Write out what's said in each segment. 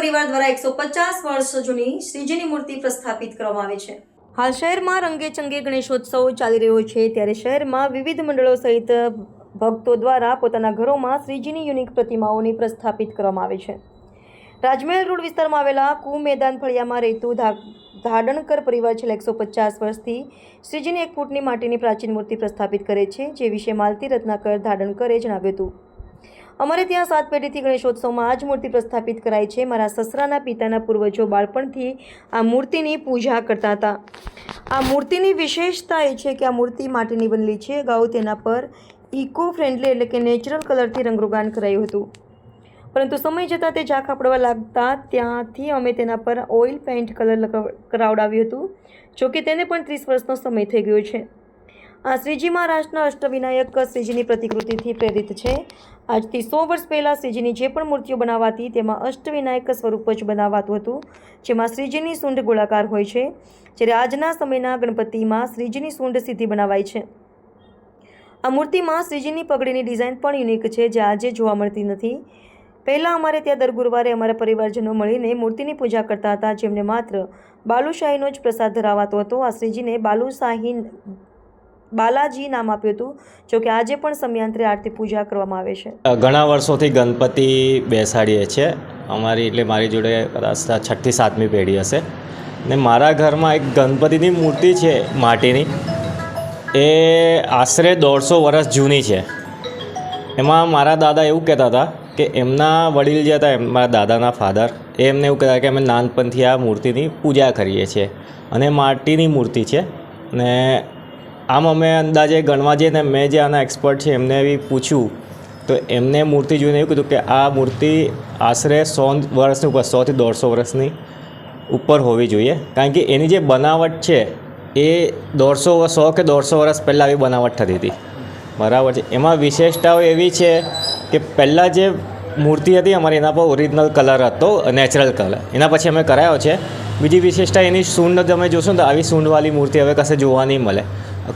પરિવાર દ્વારા એકસો પચાસ વર્ષ જૂની શ્રીજીની મૂર્તિ પ્રસ્થાપિત કરવામાં આવી છે. હાલ શહેરમાં રંગે ચંગે ગણેશોત્સવ ચાલી રહ્યો છે. ત્યારે શહેરમાં વિવિધ મંડળો સહિત ભક્તો દ્વારા પોતાના ઘરોમાં શ્રીજીની યુનિક પ્રતિમાઓની પ્રસ્થાપિત કરવામાં આવે છે. રાજમહેલ રોડ વિસ્તારમાં આવેલા કુ મેદાન ફળિયામાં રહેતું ધા, ધાડણકર પરિવાર છેલ્લા એકસો પચાસ વર્ષથી શ્રીજીની એક ફૂટની માટીની પ્રાચીન મૂર્તિ પ્રસ્થાપિત કરે છે, જે વિશે માલતી રત્નાકર ધાડણકરે જણાવ્યું હતું. અમારે ત્યાં સાત પેઢીથી ગણેશોત્સવમાં આ જ મૂર્તિ પ્રસ્થાપિત કરાય છે. મારા સસરાના પિતાના પૂર્વજો બાળપણથી આ મૂર્તિની પૂજા કરતા હતા. આ મૂર્તિની વિશેષતા એ છે કે આ મૂર્તિ માટીની બનેલી છે. અગાઉ તેના પર ઇકો ફ્રેન્ડલી એટલે કે નેચરલ કલરથી રંગરોગાન કરાયું હતું. પરંતુ સમય જતાં તે ઝાંખા પડવા લાગતા ત્યાંથી અમે તેના પર ઓઇલ પેઇન્ટ કલર કરાવડાવ્યું હતું. જોકે તેને પણ ત્રીસ વર્ષનો સમય થઈ ગયો છે. આ શ્રીજી મહારાષ્ટ્રના અષ્ટવિનાયક શ્રીજીની પ્રતિકૃતિથી પ્રેરિત છે. આજથી સો વર્ષ પહેલાં શ્રીજીની જે પણ મૂર્તિઓ બનાવાતી, તેમાં અષ્ટવિનાયક સ્વરૂપ જ બનાવાતું હતું, જેમાં શ્રીજીની સૂંઢ ગોળાકાર હોય છે, જ્યારે આજના સમયના ગણપતિમાં શ્રીજીની સૂંઢ સીધી બનાવાય છે. આ મૂર્તિમાં શ્રીજીની પગડીની ડિઝાઇન પણ યુનિક છે, જે આજે જોવા મળતી નથી. પહેલાં અમારે ત્યાં દર ગુરુવારે અમારા પરિવારજનો મળીને મૂર્તિની પૂજા કરતા હતા, જેમને માત્ર બાલુશાહીનો જ પ્રસાદ ધરાવાતો હતો. આ શ્રીજીને બાલુશાહી બાલાજી નામ આપ્યું હતું જોકે આજે પણ સમયાંતરે આરતી પૂજા કરવામાં આવે છે. ઘણા વર્ષોથી ગણપતિ બેસાડીએ છીએ. અમારી એટલે મારી જોડે કદાચ છઠ્ઠી, સાતમી પેઢી હશે. ને મારા ઘરમાં એક ગણપતિની મૂર્તિ છે, માટીની. એ આશરે દોઢસો વર્ષ જૂની છે. એમાં મારા દાદા એવું કહેતા હતા કે એમના વડીલ જે હતા મારા દાદાના ફાધર, એ એમને એવું કહેતા કે અમે નાનપણથી આ મૂર્તિની પૂજા કરીએ છીએ. અને માટીની મૂર્તિ છે. ને આમ અમે અંદાજે ગણવા જઈએ ને મેં જે આના એક્સપર્ટ છે, એમને બી પૂછ્યું. તો એમને મૂર્તિ જોઈને એવું કીધું કે આ મૂર્તિ આશરે સો વર્ષની ઉપર સોથી દોઢસો વર્ષની ઉપર હોવી જોઈએ. કારણ કે એની જે બનાવટ છે, એ દોઢસો સો કે દોઢસો વર્ષ પહેલાં આવી બનાવટ થતી હતી. બરાબર છે. એમાં વિશેષતાઓ એવી છે કે પહેલાં જે મૂર્તિ હતી, અમારી એના પર ઓરિજિનલ કલર હતો નેચરલ કલર એના પછી અમે કરાયો છે. બીજી વિશેષતા એની સૂંઢ તમે જોશો ને તો આવી સૂંઢવાળી મૂર્તિ હવે કશે જોવા નહીં મળે.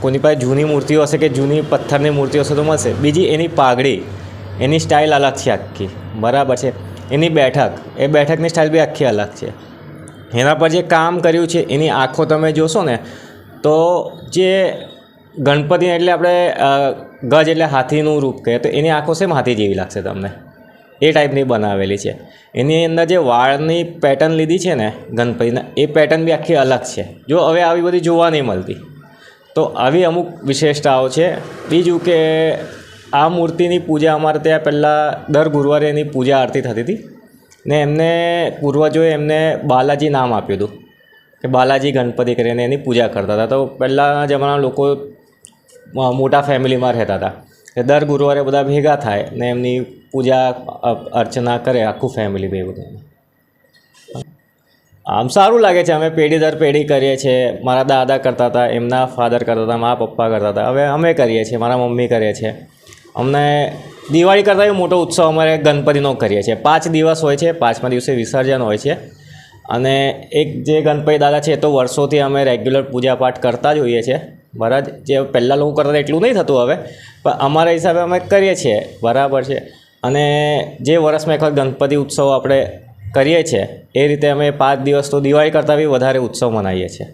કોની પાસે જૂની મૂર્તિઓ હશે કે જૂની પથ્થરની મૂર્તિઓ હશે તો મળશે. બીજી એની પાઘડી, એની સ્ટાઇલ અલગ છે આખી. બરાબર છે. એની બેઠક, એ બેઠકની સ્ટાઇલ બી આખી અલગ છે. એના પર જે કામ કર્યું છે, એની આંખો તમે જોશો ને, તો જે ગણપતિ એટલે આપણે ગજ એટલે હાથીનું રૂપ કહે તો એની આંખો સેમ હાથી જેવી લાગશે તમને. એ ટાઈપની બનાવેલી છે. એની અંદર જે વાળની પેટર્ન લીધી છે ને ગણપતિના, એ પેટર્ન બી આખી અલગ છે. જો હવે આવી બધી જોવા નહીં મળતી. તો આવી અમુક વિશેષતાઓ છે. બીજું કે આ મૂર્તિની પૂજા અમારે ત્યાં પહેલાં દર ગુરુવારે એની પૂજા આરતી થતી હતી ને એમને પૂર્વજોએ એમને બાલાજી નામ આપ્યું હતું કે બાલાજી ગણપતિ કરીને એની પૂજા કરતા હતા. તો પહેલાંના જમાનાના લોકો મોટા ફેમિલીમાં રહેતા હતા. એટલે દર ગુરુવારે બધા ભેગા થાય ને એમની પૂજા અર્ચના કરે આખું ફેમિલી ભેગું થઈને. આમ સારું લાગે છે, અમે પેઢી દર પેઢી કરીએ છીએ. મારા દાદા કરતા હતા, એમના ફાધર કરતા હતા, મારા પપ્પા કરતા હતા. હવે અમે કરીએ છીએ, મારા મમ્મી કરીએ છીએ અમને દિવાળી કરતાં બી મોટો ઉત્સવ અમારે ગણપતિનો કરીએ છીએ. પાંચ દિવસ હોય છે, પાંચમા દિવસે વિસર્જન હોય છે. અને એક જે ગણપતિ દાદા છે, એ તો વર્ષોથી અમે રેગ્યુલર પૂજાપાઠ કરતા જ હોઈએ છીએ. બરાબર જે પહેલાં લોકો કરતા એટલું નહીં થતું હવે. પણ અમારા હિસાબે અમે કરીએ છીએ. બરાબર છે. અને જે વર્ષમાં એક વખત ગણપતિ ઉત્સવ આપણે કરીએ છીએ. એ રીતે અમે પાંચ દિવસ તો દિવાળી કરતાં બી વધારે ઉત્સવ મનાવીએ છીએ.